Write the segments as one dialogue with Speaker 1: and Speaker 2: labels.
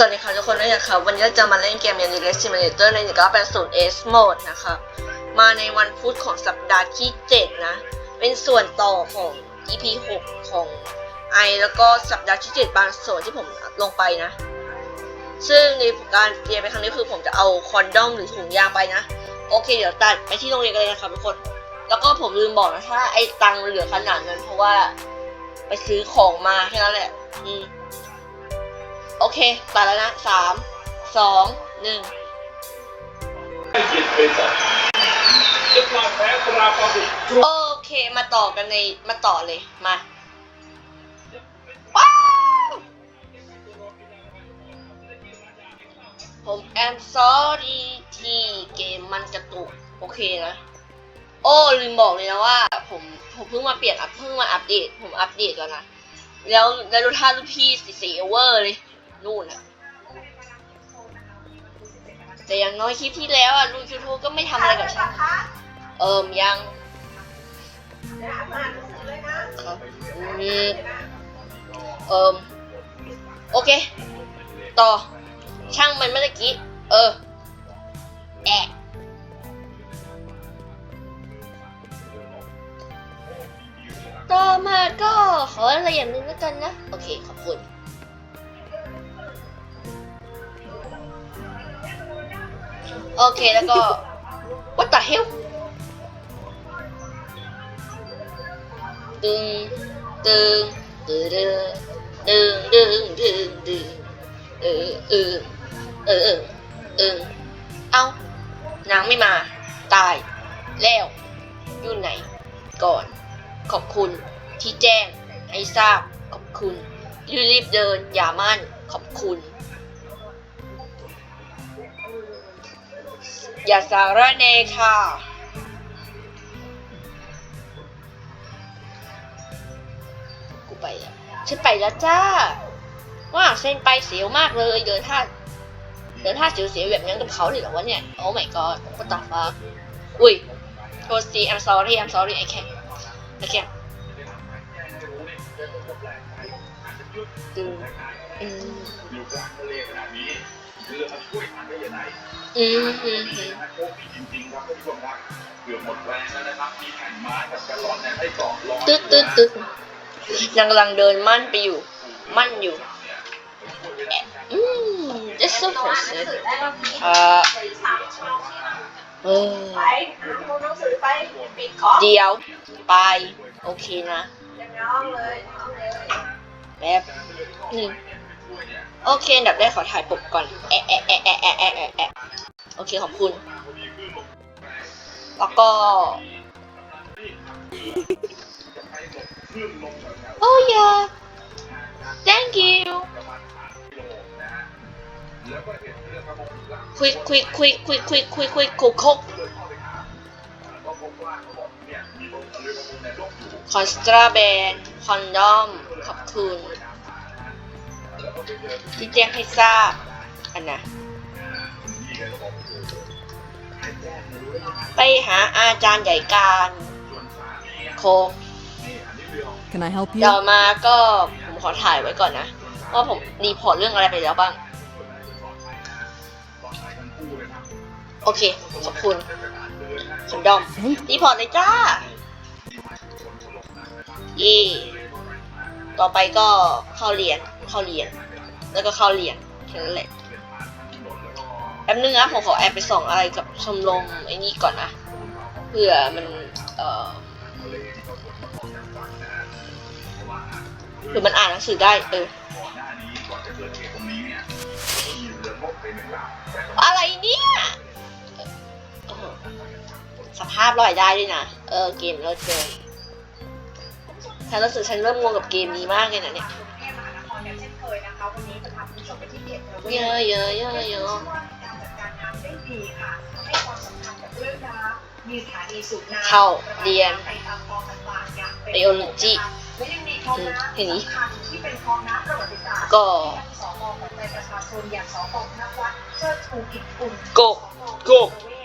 Speaker 1: สวัสดีค่ะทุกคนด้วยนะครับวันนี้เราจะมาเล่นเกม Yanni Race Simulator ใน 1980 S Mode นะคะมาในวันพุธของสัปดาห์ที่ 7 นะ เป็นส่วนต่อของ EP 6 ของไอแล้วก็สัปดาห์ที่ 7 บางส่วนที่ผมลงไปนะ ซึ่งในการเรียนไปครั้งนี้คือผมจะเอาคอนดอมหรือถุงยางไปนะ โอเค เดี๋ยวตัดไปที่โรงเรียนกันเลยนะครับทุกคน แล้วก็ผมลืมบอกนะถ้าไอ้ตังเหลือขนาดนั้นเพราะว่า ไปซื้อของมาแค่นั้นแหละอืม โอเคตัดแล้วนะสามสองหนึ่งโอเคมาต่อกันในมาต่อเลยมาว้าวผม am sorry ที่เกมมันกระตุกโอเคนะ โอ้ลืมบอกเลยนะว่า ผมผมเพิ่งมาเปลี่ยนอัพเพิ่งมาอัปเดต ผมอัปเดตแล้วนะ แล้วแล้วดูท่าลูกพี่สีสีเวอร์เลย นู่นอะแต่อย่างน้อยคลิปที่แล้วอะลุงยูทูบก็ไม่ทำอะไรกับฉัน เอิมยังครับอืมเอิมโอเค ต่อ ช่างมันเมื่อกี้ เออ แอะต่อมาก็ขออะไรอย่างหนึงแล้วกันนะ โอเค ขอบคุณ โอเคแล้วก็ what the hell ตึงตึงตึงตึงตึงตึงตึงเออเออเออเออเออเอานางไม่มา ตาย แล้วอยู่ไหน ก่อน ขอบคุณที่แจ้งให้ทราบขอบคุณรีบเดินอย่ามั่นขอบคุณ อย่าสาระเนค่ะ กูไปแล้วฉันไปแล้วจ้า ว่าเส้นไปเสียวมากเลยเดินท่าเดินท่าเสียวๆแบบนั้นกับเขาเลยเหรอวะเนี่ย โอ้ my god what the fuck อุ้ยโทษที I'm sorry I'm sorry I can't I can't อืม อืม
Speaker 2: อยู่กลางทะเลขนาดนี้เรือมาช่วยทันได้ยังไง
Speaker 1: อืมอืม
Speaker 2: นี่นะโชคดีจริงๆครับท่านผู้ชมครับเกือบหมดแรงแล้วนะครับมีแผ่นไม้กับแกลลอนเนี่ยให้เกาะรอ
Speaker 1: ตึ๊ดตึ๊ดตึ๊ดนางกำลังเดินมั่นไปอยู่ มั่นอยู่อืม that's so impressive อ่าเออ
Speaker 3: ไปเอาหนังสือไปปิดคอม
Speaker 1: เดี๋ยวไป โอเคนะ
Speaker 3: น้องเลยน้องเลย
Speaker 1: แป๊บหนึ่ง โอเคดับได้ขอถ่ายปกก่อนแอะแอะแอะแอะแอะแอะแอะโอเคขอบคุณ แล้วก็โอ้ย thank you คุยคุยคุยคุยคุยคุยคุยคุกคุกคอนสตราแบนคอนดอม ขอบคุณ ที่แจ้งให้ทราบอันนะไปหาอาจารย์ใหญ่การโคก
Speaker 4: Can I help
Speaker 1: เดี๋ยว
Speaker 4: you?
Speaker 1: มาก็ผมขอถ่ายไว้ก่อนนะ ว่าผมรีพอร์ตเรื่องอะไรไปแล้วบ้าง โอเค ขอบคุณคอนดอม รีพอร์ตเลยจ้าเย่ต่อไปก็เข้าเรียนเข้าเรียน แล้วก็เข้าเรียนแค่นั้นแหละแป๊บนึงนะผมขอแอบไปส่องอะไรกับชมรมไอ้นี่ก่อนนะเพื่อมันเอ่อเพื่อมันอ่านหนังสือได้เอออะไรเนี่ยเออสภาพลอยได้ด้วยนะ เออ เกมเลิศเกินฉันรู้สึกฉันเริ่มงงกับเกมนี้มากเลยนะเนี่ย
Speaker 3: เย
Speaker 1: อะเยอะเยอะเยอะ
Speaker 3: การจัดการน้ำได้ดีค่ะให้ความสำคัญกับเข้า
Speaker 1: เรียน
Speaker 3: ไปตามคลองต่างๆอย่างเป็น
Speaker 1: Biology
Speaker 3: และยังมีคลองน้ำ
Speaker 1: ทีนี้
Speaker 3: สำคัญที่เป็
Speaker 1: ก็
Speaker 3: ที่สมของในประชาชนอย่างสปธนวัฒน์เชิดชูกิจกุล
Speaker 1: โกโก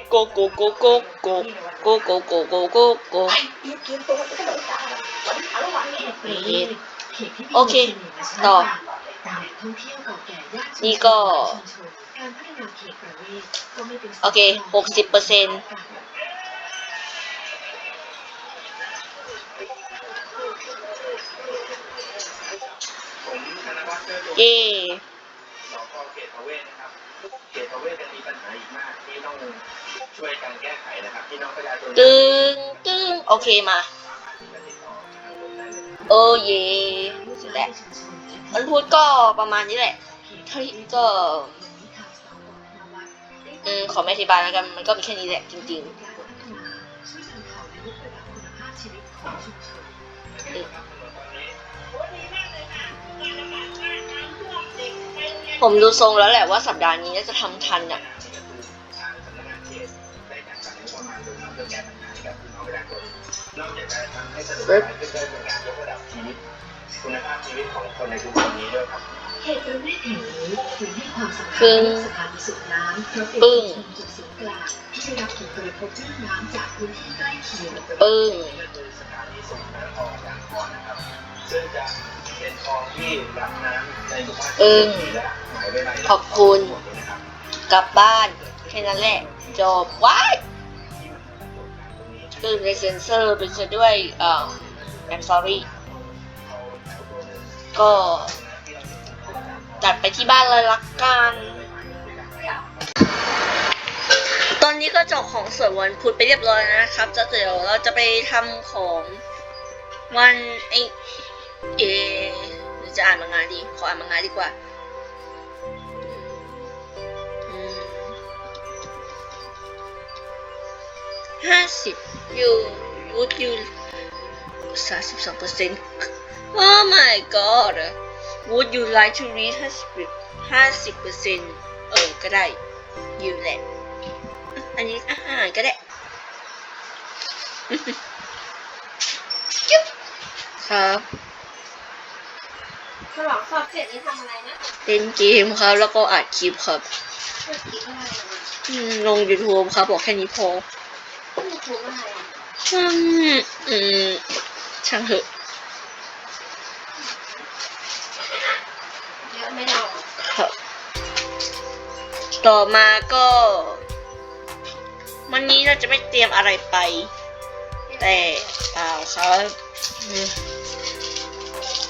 Speaker 1: โกโกโกโกโกโกโกโกโกโกโก
Speaker 3: กระโดดตามวันทั้งวันนี้
Speaker 1: ไม่เห็นโอเค ต่อ
Speaker 3: นี่
Speaker 1: ก็
Speaker 3: โอเคหกสิบเป
Speaker 1: อ
Speaker 3: ร์
Speaker 2: เซ็นต์เย่สพเขตประเวศนะครับเขตประเวศจะมีปัญหาอีกมากที่ต้องช่วยกันแก้ไขนะครับที่น้องประชาชน
Speaker 1: ตึงตึงโอเคมา โอเย่แหละ มันพูดก็ประมาณนี้แหละเท่าก็อืมขอไม่อธิบายแล้วกัน มันก็มีแค่นี้แหละจริงๆ ผมดูทรงแล้วแหละว่าสัปดาห์นี้น่าจะทำทันอะ
Speaker 2: ทางสำนักงานเขตได้จัดสรรงบประมาณลงมาเพื่อแก้ปัญหาให้กับพี่น้องประชาชนนอกจากจะทำให้สะดวกสบายขึ้นด้วยเป็นการยกระดับชีวิตคุณภาพชีวิตของคนในชุมชนนี้ด้วยครับ
Speaker 3: เขตประเวศแห่งนี้ถือให้ความสำคัญ
Speaker 1: ปึ้ง
Speaker 3: กับสถานีสูบน้ำเพราะเป็น
Speaker 1: ปึ้ง
Speaker 3: จุดศูนย์กลางที่ได้รับผลกระทบเรื่องน้ำจากพื้นที่ใกล้เคียง
Speaker 1: ปึ้ง
Speaker 2: ก็คือสถานีสูบน้ำคลองยางคอนนะครับซึ่งจะเป็นคลองที่รับน้ำในหมู่บ้าน
Speaker 1: ปึ้ง
Speaker 2: และหมายไว้ใน
Speaker 1: ขอบคุณ
Speaker 2: หมดเลยนะครับ
Speaker 1: กลับบ้านแค่นั้นแหละจบว้ายคือในเซนเซอร์เป็นซะด้วยเอ่อ I'm sorry ก็ตัดไปที่บ้านเลยละกัน ตอนนี้ก็จบของสวนวันพุธไปเรียบร้อยแล้วนะครับจะเดี๋ยวเราจะไปทำของวันไอเอจะอ่านมังงะดี ขออ่านมังงะดีกว่าห้าสิบยูวูดยูสามสิบสองเปอร์เซ็นต์ Oh my god Would you like to read ห้าสิบห้าสิบเปอร์เซ็นต์เออ ก็ได้อยู่แหละ อันนี้อาหารก็ได้จุ๊บครับ
Speaker 5: ฉลองสอบเสร็จนี่ทำอะไรนะ
Speaker 1: เล่นเกมครับ แล้วก็อัดคลิปครับ
Speaker 5: เปิดคลิปอะไรอะ
Speaker 1: อืมลง YouTube ครับ บอกแค่นี้พอ
Speaker 5: ยูทูบอะไรอะ
Speaker 1: อืมอืมช่างเถอะ ต่อมาก็ วันนี้เราจะไม่เตรียมอะไรไป แต่เปล่าครับ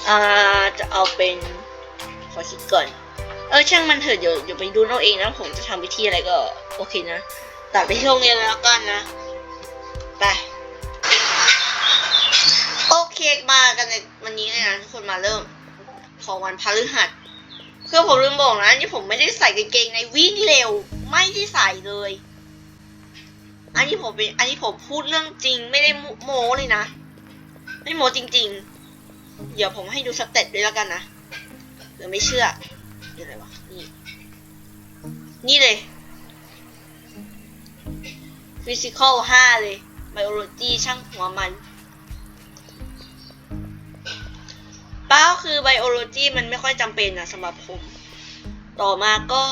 Speaker 1: อ่าจะเอาเป็นขอคิดก่อน เออช่างมันเถอะเดี๋ยวเดี๋ยวไปดูเอาเองนะผมจะทำวิธีอะไรก็ โอเคนะตัดไปที่โรงเรียนแล้วกันนะไปโอเคมากันในวันนี้เลยนะทุกคนมาเริ่ม ของวันพฤหัส คือผมลืมบอกนะนี่ผมไม่ได้ใส่กางเกงในวิ่งเร็ว ไม่ได้ใส่เลย อันนี้ผมเป็นอันนี้ผมพูดเรื่องจริงไม่ได้โม้เลยนะ ไม่โม้จริง ๆ เดี๋ยวผมให้ดูสเต็ปด้วยแล้วกันนะหรือไม่เชื่อเดี๋ยวอะไรวะนี่นี่เลยฟิสิกอลห้าเลยไบโอโลจีช่างหัวมัน ป้าคือไบโอโลจีมันไม่ค่อยจำเป็นนะสำหรับผม ต่อมาก็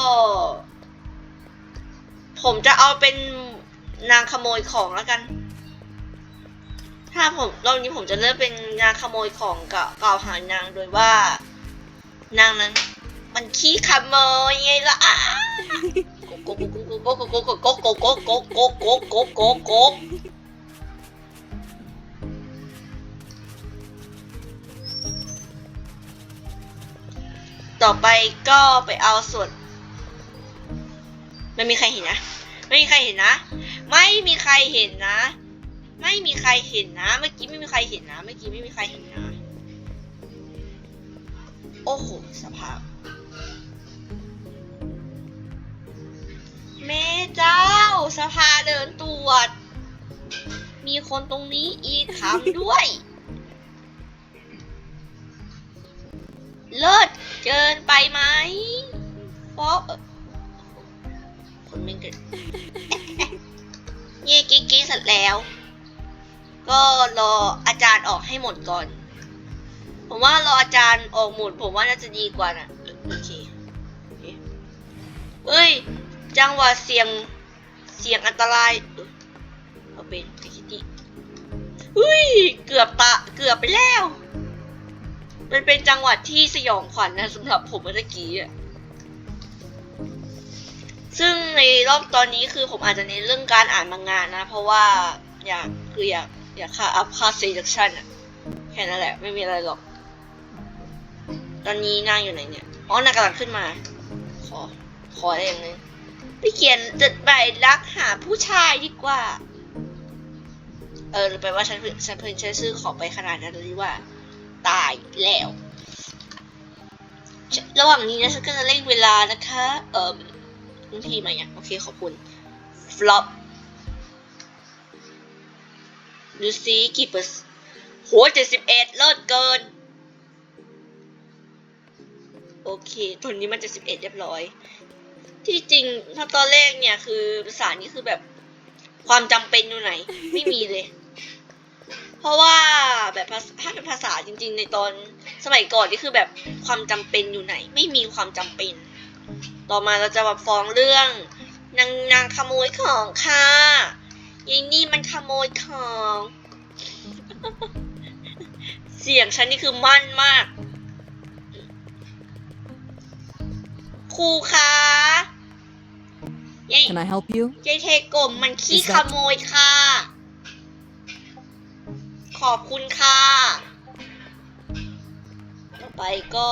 Speaker 1: ผมจะเอาเป็นนางขโมยของแล้วกัน ถ้าผมรอบนี้ผมจะเลือกเป็นนางขโมยของกับกล่าวหานางโดยว่า นางนั้น มันขี้ขโมยไงล่ะอ้าโกโกโกโกโกโกโกโกโกโกโกโกโกโกโกโก ต่อไปก็ไปเอาส่วนไม่มีใครเห็นนะ ไม่มีใครเห็นนะ ไม่มีใครเห็นนะ ไม่มีใครเห็นนะ เมื่อกี้ไม่มีใครเห็นนะ เมื่อกี้ไม่มีใครเห็นนะ โอ้โห สภาพแม่เจ้า สภาเดินตรวจ มีคนตรงนี้อีกคำด้วย เลิศ เกินไปไหมเพราะเอ่อคนไม่เกิดเย่กิ๊กกิ๊กเสร็จแล้ว ก็รออาจารย์ออกให้หมดก่อน ผมว่ารออาจารย์ออกหมด ผมว่าน่าจะดีกว่านะโอเคโอเคเอ้ย จังหวะเสียงเสียงอันตรายเออเอาเป็นไอคิตตี้เฮ้ย เกือบตะเกือบไปแล้ว มันเป็นจังหวัดที่สยองขวัญนะสำหรับผมเมื่อกี้อะซึ่งในรอบตอนนี้คือผมอาจจะเน้นเรื่องการอ่านมังงะนะ เพราะว่าอยากคืออยากอยากค่าอัพค่าซีดักชันอะแค่นั้นแหละ ไม่มีอะไรหรอก ตอนนี้นางอยู่ไหนเนี่ย อ๋อนางกำลังขึ้นมา ขอ ขออะไรอย่างนึงไปเขียนจดหมายรักหาผู้ชายดีกว่า เออหรือไปว่าฉันฉันเพิ่งใช้ชื่อขอไปขนาดนั้นเลยว่า ตายแล้ว ระหว่างนี้นะฉันก็จะเร่งเวลานะคะ เอ่อคุณพี่มาอย่างโอเคขอบคุณ flop ดูซิกี่เปอร์เซ็นต์โหเจ็ดสิบเอ็ดเลิศเกิน โอเคตอนนี้มันเจะสิบเอ็ดเรียบร้อย ที่จริงถ้าตอนแรกเนี่ยคือภาษานี้คือแบบความจำเป็นอยู่ไหน ไม่มีเลย เพราะว่าแบบภาษาถ้าเป็นภาษาจริง ๆ ในตอนสมัยก่อนนี่คือแบบความจำเป็นอยู่ไหน ไม่มีความจำเป็น ต่อมาเราจะมาฟ้องเรื่องนางนางขโมยของค่ะยายนี่มันขโมยของ เสียงฉันนี่คือมั่นมาก ครูคะยาย
Speaker 4: Can I help you?
Speaker 1: ยายเทกลมมันขี้
Speaker 4: Is
Speaker 1: ข
Speaker 4: that-
Speaker 1: โมยค่ะ ขอบคุณค่ะ ต่อไปก็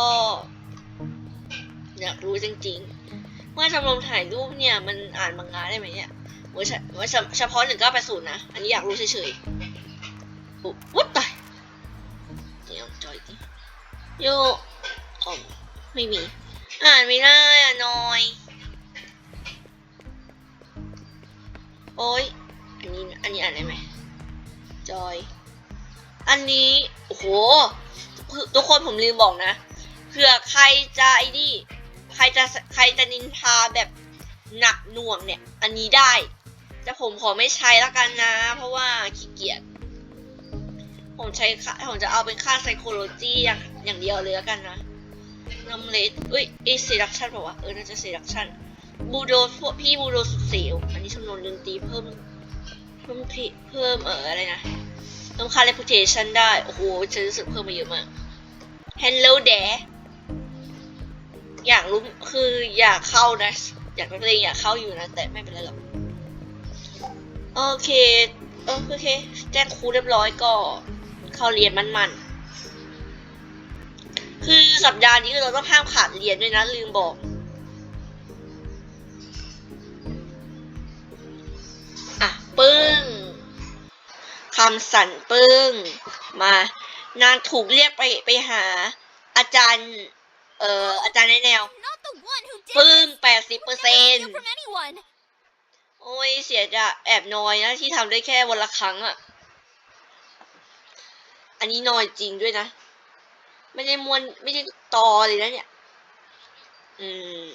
Speaker 1: อยากรู้จริงๆ ว่าชมรมถ่ายรูปเนี่ย มันอ่านมังงะได้ไหมเนี่ยว่าเฉว่าเฉพาะหนึ่งเก้าแปดศูนย์นะ อันนี้อยากรู้เฉยๆอุ๊วัดตายเดี๋ยวจอยดิโยอ๋อไม่มี อ่านไม่ได้อะน้อย โอ้ยอันนี้ อันนี้อ่านได้ไหมจอย อันนี้ โอ้โห ทุกคนผมลืมบอกนะ เผื่อใครจะไอ้นี่ ใครจะใครจะนินทาแบบหนักหน่วงเนี่ย อันนี้ได้ แต่ผมขอไม่ใช้ละกันนะ เพราะว่าขี้เกียจ ผมใช้ค่าผมจะเอาเป็นค่า psychology อย่างอย่างเดียวเลยละกันนะนำเลสเอ้ยเอ seduction บอกว่าเออ น่าจะ seduction บูโดพวกพี่บูโดสุดเสียวอันนี้ชำนวนดนตรีเพิ่ม เพิ่มเพิ่มเอออะไรนะ พิ่มค่า reputation ได้ โอ้โห ฉันรู้สึกเพิ่มมาเยอะมาก Hello there อยากรู้คืออยากเข้านะ อยากนักเรียนอยากเข้าอยู่นะ แต่ไม่เป็นไรหรอก โอเคเออโอเค แจ้งครูเรียบร้อยก็เข้าเรียนมันๆ คือสัปดาห์นี้เราต้องห้ามขาดเรียนด้วยนะลืมบอกอะปึ้งำสั่นปึ้ง มา นางถูกเรียกไปไปหา อาจารย์ เอ่ออาจารย์ในแนว ปึ้งแปดสิบเปอร์เซ็น
Speaker 6: Steal from anyone.
Speaker 1: โอ้ยเสียจะแอบน้อยนะที่ทำได้แค่วันละครั้งอะอันนี้น้อยจริงด้วยนะ ไม่ได้มวนไม่ได้ตอเลยนะเนี่ย อืม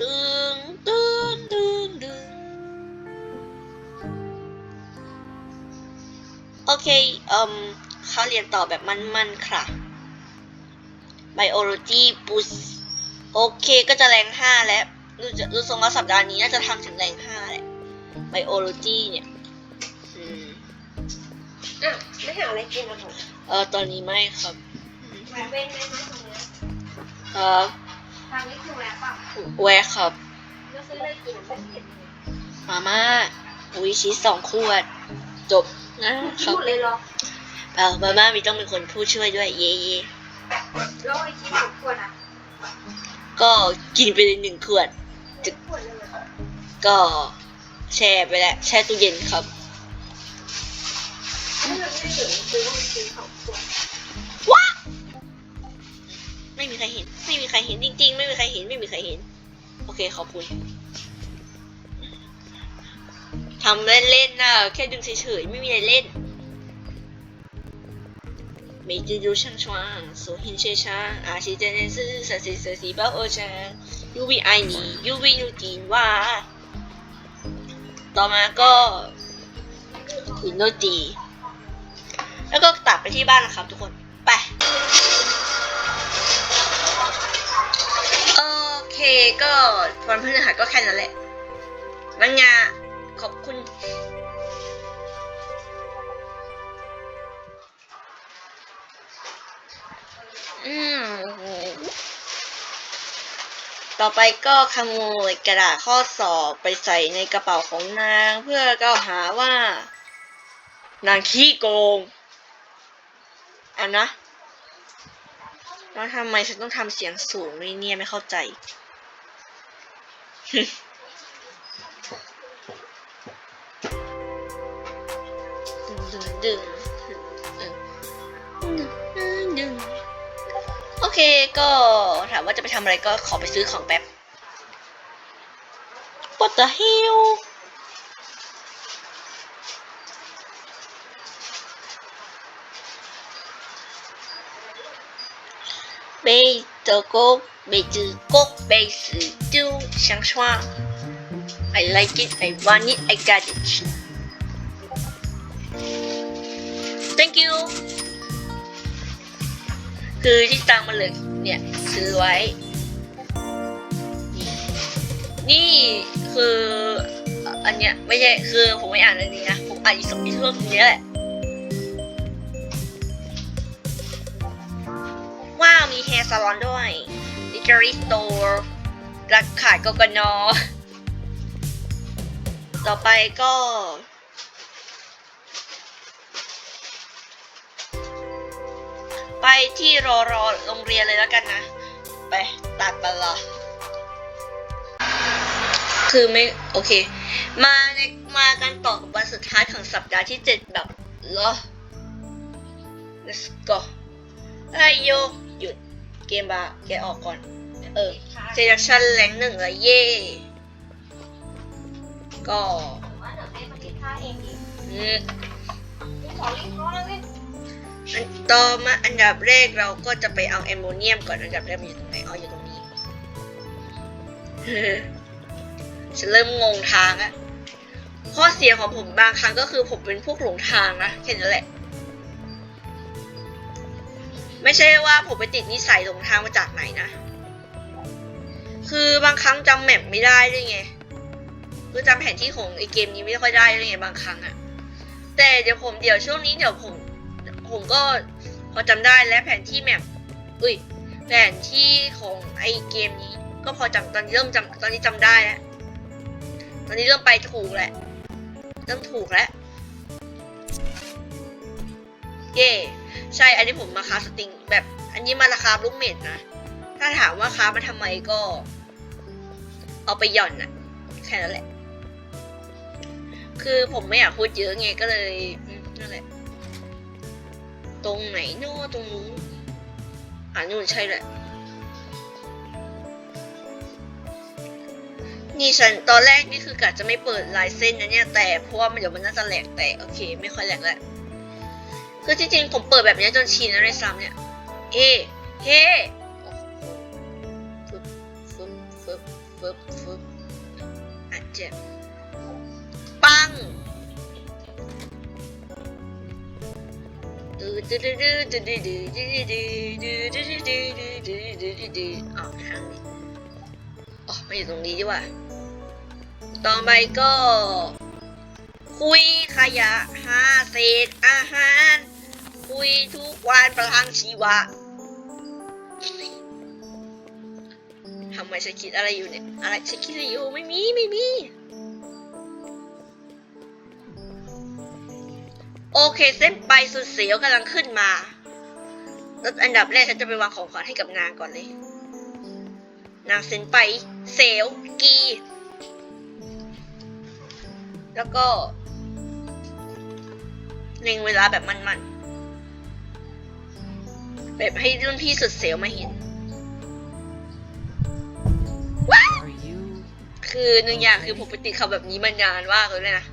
Speaker 1: ตึงตึงตึงตึง เคเอ่มเขาเรียนต่อแบบมันๆค่ะ biology ปุสโอเคก็จะแรงห้าแล้วรู้จะรู้ทรงว่าสัปดาห์นี้น่าจะทำถึงแรงห้าแหละ biology เนี่ยอืม
Speaker 5: อะไม่หาอะไรกินนะผม
Speaker 1: เออตอนนี้ไม่ครับ
Speaker 5: แวะเว้นได้ไหมตรงเนี้ย
Speaker 1: ครับ
Speaker 5: ทางนี้คือแวะเปล่า
Speaker 1: แวะครับ
Speaker 5: แล้วซื้ออะไรกินไม่เห็นเลย
Speaker 1: มาม่าอุ้ยชีสสองขวด จบนะครั
Speaker 5: พู
Speaker 1: บ
Speaker 5: ดเลยเหรอ
Speaker 1: เออมาม่ามีต้องเป็นคนผู้ช่วยด้วย เย่เย่
Speaker 5: แล้วไอ้ที่ถูกควรอะ
Speaker 1: ก็กินไปเลยหนึ่งขวด
Speaker 5: จะควรเลยเหรอ
Speaker 1: ก็แช่ไปแล้วแช่ตู้เย็นครับ
Speaker 5: ไม่เลยไม่ถึงซื้อว่ามันซื้อของควร
Speaker 1: ไม่มีใครเห็น ไม่มีใครเห็นจริงๆ ไม่มีใครเห็น ไม่มีใครเห็น โอเค ขอบคุณ ทำเล่นๆนะแค่ดึงเฉยๆ ไม่มีอะไรเล่น每日都上床，所很学长，阿是真的是实实实实包二trang，U V 爱你，U V 有电话。ต่อมาก็อินโนดี แล้วก็ตัดไปที่บ้านนะครับทุกคน ไป โอเคก็วันพฤหัสก็แค่นั้นแหละวันงา ขอบคุณ อืมต่อไปก็ขโมยกระดาษข้อสอบไปใส่ในกระเป๋าของนาง เพื่อก็หาว่า นางขี้โกงอันนะแล้วทำไมฉันต้องทำเสียงสูงด้วยเนี่ยไม่เข้าใจ ดึงดึงดึงดึงดึงโอเคก็ถามว่าจะไปทำอะไรก็ขอไปซื้อของแป๊บ What the hell 被德国被德国被死丢香川 I like it I want it I got it Thank you คือที่ตังค์มาเลยเนี่ย ซื้อไว้ นี่คืออันเนี้ยไม่ใช่คือผมไม่อ่านอันนี้นะผมอ่านอีกสองอีกเรื่องนี้แหละว้าวมีแฮร์ซาลอนด้วยลิเกอรี่สโตร์รักขายกกนต่อไปก็ ไปที่รอรอโรงเรียนเลยแล้วกันนะ ไปตัดไปละคือไม่โอเค มาในมากันต่อกับวันสุดท้ายของสัปดาห์ที่7แบบเหรอ let's go ไอโยหยุดเกมบาแกออกก่อน เออเซดักชันแรงหนึ่งละเย่ก็
Speaker 5: ผมว่าเดี๋ยวให้มันคิดค่าเองดิ
Speaker 1: อืม
Speaker 5: พี่ขอลิงก์เขาแล้วสิ
Speaker 1: อัน ต่อมาอันดับแรกเราก็จะไปเอาแอมโมเนียมก่อนอันดับแรกมันอยู่ตรงไหนอ๋ออยู่ตรงนี้ฉันเริ่มงงทางอะข้อเสียของผมบางครั้งก็คือผมเป็นพวกหลงทางนะแค่นั้นแหละ ไม่ใช่ว่าผมไปติดนิสัยหลงทางมาจากไหนนะคือบางครั้งจำแมปไม่ได้ด้วยไงคือจำแผนที่ของไอเกมนี้ไม่ค่อยได้ด้วยไงบางครั้งอะแต่เดี๋ยวผมเดี๋ยวช่วงนี้เดี๋ยวผม ผมก็พอจำได้และแผนที่แมปอุ้ยแผนที่ของไอเกมนี้ ก็พอจำตอนนี้เริ่มจำตอนนี้จำได้แล้วตอนนี้เริ่มไปถูกแหละเริ่มถูกแล้วเย่ใช่อันนี้ผมมาคาสติงแบบอันนี้มาราคาลูกเม็ดนะ ถ้าถามว่าค้ามาทำไมก็ เอาไปหย่อนน่ะแค่นั้นแหละ คือผมไม่อยากพูดเยอะไงก็เลยนั่นแหละ ตรงไหนนอตรงนู้นอ่านู่นใช่แหละ นี่ฉันตอนแรกนี่คือกะจะไม่เปิดลายเส้นนะเนี่ยแต่เพราะว่ามันเดี๋ยวมันน่าจะแหลกแต่โอเค ไม่ค่อยแหลกแล้วคือจริงๆผมเปิดแบบนี้จนชินแล้วในซ้ำเนี่ย เฮ้เฮ้โอ้โหฟึบฟึบฟึบฟึบฟึบอะเจ็บปัง ดูดูดูดูดูดูดูดูดูดูดูดูดูดูดูดูดูออกทางนี้อ๋อไมาอยู่ตรงนี้ดีกว่าต่อไปก็ คุยขยะหาเศษอาหาร คุยทุกวันประทังชีวะทำไมฉันคิดอะไรอยู่เนี่ยอะไรฉันคิดอะไรอยู่ไม่มีไม่มี โอเคเส้นไปสุดเสียวกำลังขึ้นมาแล้วอันดับแรกฉันจะไปวางของขวัญให้กับนางก่อนเลย นางเส้นไปเซลกี แล้วก็เล็งเวลาแบบมันๆ แบบให้รุ่นพี่สุดเสียวมาเห็น
Speaker 4: Are you
Speaker 1: คือหนึ่งอย่างคือผมไปติดเขาแบบนี้มานานมากเลยนะ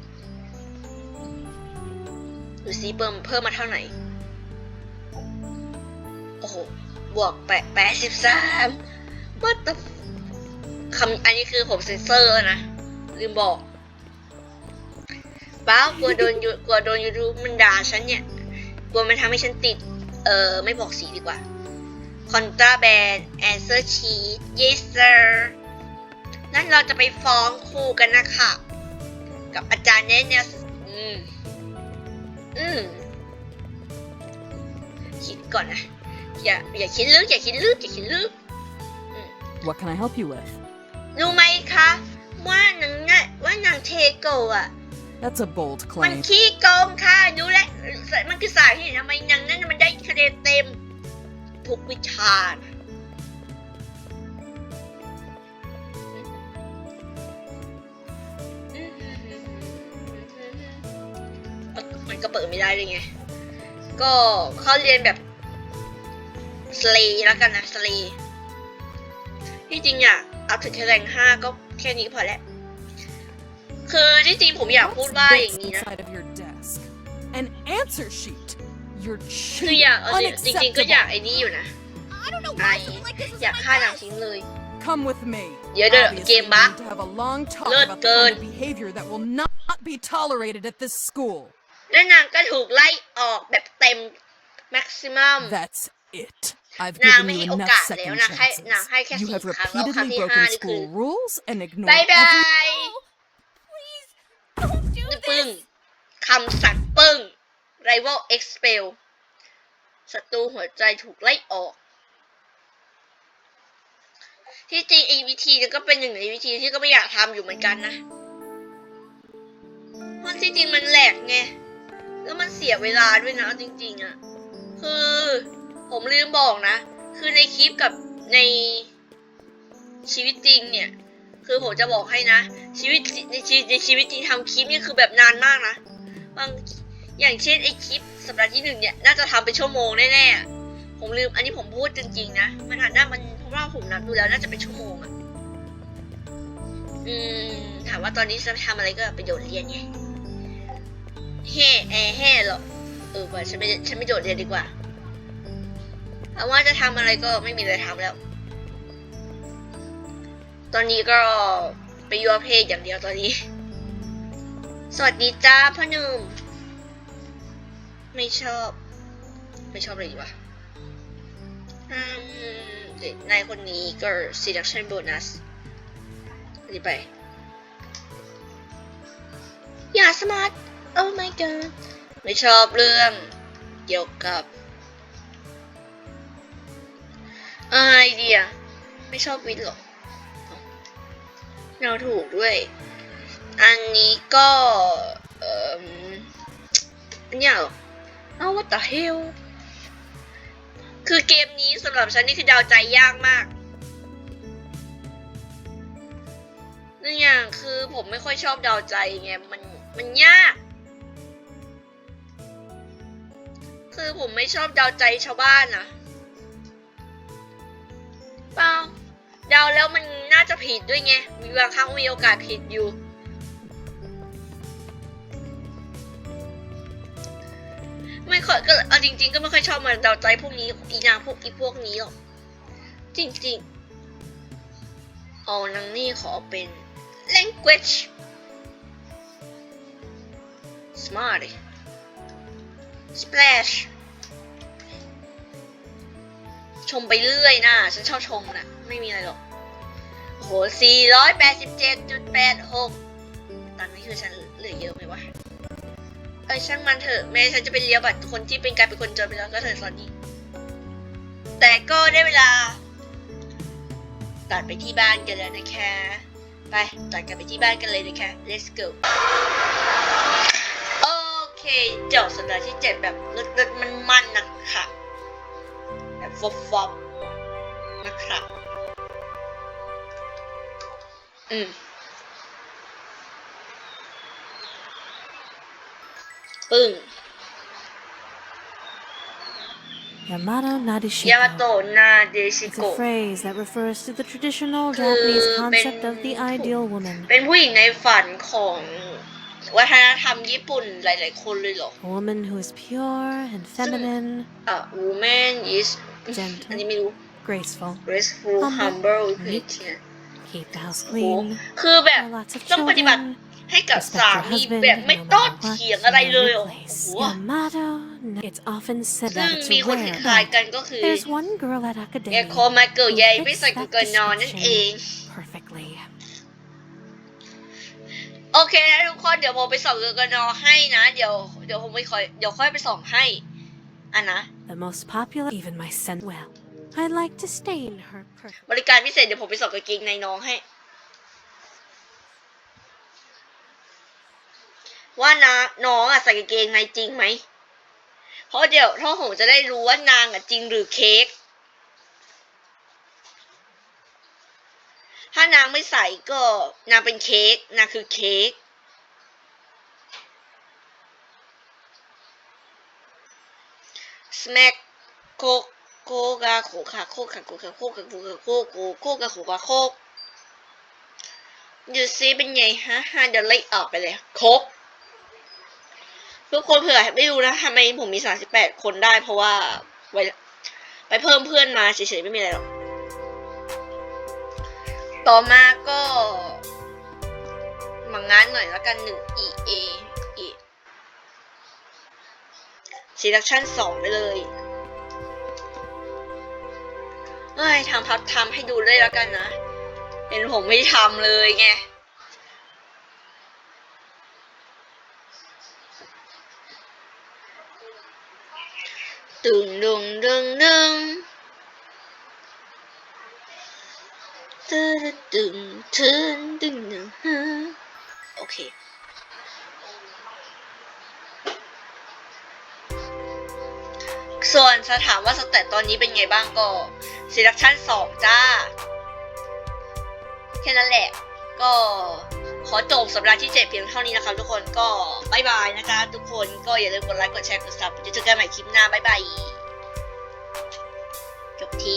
Speaker 1: ดูซิเพิ่มเพิ่มมาเท่าไหร่โอ้โห บวกแปดแปดสิบสามวัตคำอันนี้คือผมเซ็นเซอร์นะ ลืมบอกป้ากลัวโดนยูกลัวโดนยูทูบมันด่าฉันเนี่ย กลัวมันทำให้ฉันติด เออไม่บอกสีดีกว่า contraband answer sheet yes sir งั้นเราจะไปฟ้องครูกันนะคะ กับอาจารย์เนี่ยเนี่ยอืม อืมคิดก่อนนะ อย่าอย่าคิดลึกอย่าคิดลึกอย่าคิดลึก
Speaker 4: What can I help you with?
Speaker 1: รู้ไหมคะ ว่านางน่ะว่านางเทโกะอะ
Speaker 4: That's a bold
Speaker 1: มัน
Speaker 4: claim.
Speaker 1: ขี้โกงค่ะรู้แล้วมันคือสาเหตุทำไมนางนั้นมันได้คะแนนเต็มทุกวิชานะ ก็เปิดไม่ได้เลยไง ก็เขาเรียนแบบสเลแล้วกันนะสเลที่จริงอะอัพถึงแค่แรงห้าก็แค่นี้ก็พอแล้ว คือที่จริงผมอยากพูด
Speaker 4: What's
Speaker 1: ว่าอ
Speaker 4: this
Speaker 1: ย่างนี้นะ
Speaker 4: inside of your desk? An answer sheet. You're
Speaker 1: คือ
Speaker 4: cheating.
Speaker 1: อยากเอาจริงจริงๆก็อยาก
Speaker 4: Unacceptable.
Speaker 1: ไอ้นี่อยู่นะไออยากฆ่านางทิ้งเลย
Speaker 4: Come with me.
Speaker 1: เดี๋ยวเดี๋ยว
Speaker 4: Obviously,
Speaker 1: เกม
Speaker 4: we
Speaker 1: บั๊ก
Speaker 4: need to have a long talk
Speaker 1: Look
Speaker 4: about the kind
Speaker 1: good.
Speaker 4: of behavior that will not be tolerated at this school.
Speaker 1: และนางก็ถูกไล่ออกแบบเต็มแม็กซิมัม
Speaker 4: That's it. I've
Speaker 1: นาง
Speaker 4: given
Speaker 1: ไม่
Speaker 4: you
Speaker 1: ให้โอ
Speaker 4: enough
Speaker 1: กาสแล้ว
Speaker 4: second
Speaker 1: นางให้นาง
Speaker 4: chances.
Speaker 1: ให้แค่
Speaker 4: You
Speaker 1: สี่
Speaker 4: have
Speaker 1: ครั้งแล้วครั้ง
Speaker 4: repeatedly
Speaker 1: ที่ห้า
Speaker 4: broken
Speaker 1: นี่คือ
Speaker 4: school rules and
Speaker 1: บา
Speaker 4: ignored
Speaker 1: ยบา
Speaker 4: every
Speaker 1: ยนี่ปึ้งคำสั่งปึ้ง rival expel ศัตรูหัวใจถูกไล่ออก ที่จริงไอ้วิธีนี้ก็เป็นหนึ่งในวิธีที่ก็ไม่อยากทำอยู่เหมือนกันนะเพราะที่จริงมันแหลกไง แล้วมันเสียเวลาด้วยนะจริง ๆอะคือผมลืมบอกนะ คือในคลิปกับในชีวิตจริงเนี่ย คือผมจะบอกให้นะ ชีวิตในชีวิตในชีวิตจริงทำคลิปนี่คือแบบนานมากนะบางอย่างเช่นไอคลิปสัปดาห์ที่หนึ่งเนี่ยน่าจะทำเป็นชั่วโมงแน่ๆ ผมลืมอันนี้ผมพูดจริงๆนะ มันหันหน้ามันเพราะว่าผมนับดูแล้วน่าจะเป็นชั่วโมงอะอืมถามว่าตอนนี้จะทำอะไรก็ไปโดดเรียนไง แห่แอแห่หรอกเออว่าฉันไม่ฉันไม่โดดเรียนดีกว่าเพราะว่าจะทำอะไรก็ไม่มีอะไรทำแล้ว ตอนนี้ก็ไปยัวเพศอย่างเดียวตอนนี้ สวัสดีจ้าพ่อหนุ่มไม่ชอบ ไม่ชอบเลยดีวะอืมเด็กนายคนนี้ก็ seduction bonus ไป อย่าสมาร์ท oh my god ไม่ชอบเรื่องเกี่ยวกับอะไรดีอะไม่ชอบวิทย์หรอกเราถูกด้วย อันนี้ก็เอออันเนี้ยเหรอเอ้า what the hell คือเกมนี้สำหรับฉันนี่คือดาวใจยากมากหนึ่งอย่างคือผมไม่ค่อยชอบดาวใจไงมันมันยาก คือผมไม่ชอบเดาใจชาวบ้านนะเปล่าเดาแล้วมันน่าจะผิดด้วยไง มีบางครั้งมีโอกาสผิดอยู่ ไม่ค่อยก็เอาจริง ๆ ก็ไม่ค่อยชอบมาเดาใจพวกนี้ อีนางพวกอีพวกนี้หรอก จริงๆเอานางนี่ขอเป็น language smart splash ชมไปเรื่อยนะ ฉันชอบชมนะไม่มีอะไรหรอก โอ้โห 487.86 ตังนี่คือฉันเหลือเยอะไหมวะ เอ้ยช่างมันเถอะ แม้ฉันจะเป็นเลี้ยวบัตรคนที่เป็นกลายเป็นคนจนไปแล้วก็เถอะตอนนี้แต่ก็ได้เวลา ตัดไปที่บ้านกันแล้วนะคะ ไป ตัดกันไปที่บ้านกันเลยนะคะ let's go โอเคจบสัปดาห์ที่ 7 แบบลึกๆมันๆนะคะ แบบฟอบๆนะครับ อืม ปึ้ง
Speaker 6: Yamato
Speaker 1: ยามาโต
Speaker 6: Nadeshiko.
Speaker 1: นาเดชิ
Speaker 6: It's
Speaker 1: โก
Speaker 6: a phrase that refers to the traditional
Speaker 1: Uh,
Speaker 6: Japanese concept
Speaker 1: ben-
Speaker 6: of the ideal woman.
Speaker 1: เป็นผู้หญิงในฝันของวัฒนธรรมญี่ปุ่นหลาย ๆ คนเลยเหรอ
Speaker 6: A woman who is pure and feminine,
Speaker 1: อ่ะ woman is อันนี้
Speaker 6: gentle,
Speaker 1: ไม่รู้
Speaker 6: graceful,
Speaker 1: graceful
Speaker 6: Humble,
Speaker 1: humble
Speaker 6: meek,
Speaker 1: patient
Speaker 6: keep the house
Speaker 1: โห
Speaker 6: clean,
Speaker 1: คือแบบ
Speaker 6: have lots of
Speaker 1: ต้องปฏิบัติ
Speaker 6: children,
Speaker 1: ให้กับ
Speaker 6: respect
Speaker 1: สา
Speaker 6: your
Speaker 1: มี
Speaker 6: husband
Speaker 1: แบบไม่
Speaker 6: no
Speaker 1: โต้
Speaker 6: matter
Speaker 1: เถียง
Speaker 6: what,
Speaker 1: อะไร
Speaker 6: in
Speaker 1: เลยเหรอ
Speaker 6: every place.
Speaker 1: โห
Speaker 6: Yamato, it's often said
Speaker 1: ซึ่ง
Speaker 6: that it's
Speaker 1: มีคน
Speaker 6: rare,
Speaker 1: คล้ายๆ
Speaker 6: but
Speaker 1: กันก็คือ
Speaker 6: there's one girl at
Speaker 1: แก
Speaker 6: academia
Speaker 1: โคมาเกิดใหญ่ไม่ใส่
Speaker 6: fits
Speaker 1: กุ
Speaker 6: that
Speaker 1: กนอนนั่นเอง
Speaker 6: description perfectly.
Speaker 1: โอเคนะทุกคนเดี๋ยวผมไปส่องกุกนอให้นะ เดี๋ยวเดี๋ยวผมไปคอยเดี๋ยวค่อยไปส่องให้อะนะ
Speaker 6: the most popular, even my son. Well, I'd like to stain her per
Speaker 1: บริการพิเศษเดี๋ยวผมไปสอบกางเกงในน้องให้ ว่านาน้องอะใส่กางเกงในจริงไหม เพราะเดี๋ยวถ้าผมจะได้รู้ว่านางอะจริงหรือเค้ก ถ้านางไม่ใส่ก็นางเป็นเค้กนางคือเค้ก แม็กโคโคกาโคคาโคคาโคคาโคกาโคคาโคโคโคกาโคกาโคกดูซิเป็นไงฮะฮะเดี๋ยวไล่ออกไปเลยโคกทุกคนเผื่อไม่รู้นะทำไมผมมี38คนได้เพราะว่าไว้ไปเพิ่มเพื่อนมาเฉยๆไม่มีอะไรหรอก ต่อมาก็มางงานหน่อยแล้วกันหนึ่ง E A E selection สองไปเลยเอ้ยทำพับทำให้ดูได้แล้วกันนะ เห็นผมไม่ทำเลยไงตึงดึงดึงดึงตึงตึงตึงตึงตึงโอเค ส่วนจะถามว่าสเตตตอนนี้เป็นไงบ้างก็ selection งจ้า แค่นั้นแหละ ก็ขอจบสัปดาห์ที่ 7 เพียงเท่านี้นะครับทุกคนก็บายบายนะคะ ทุกคนก็อย่าลืมกดไลค์กดแชร์กดซับเดี๋ยวเจอกันใหม่คลิปหน้าบายบายจบที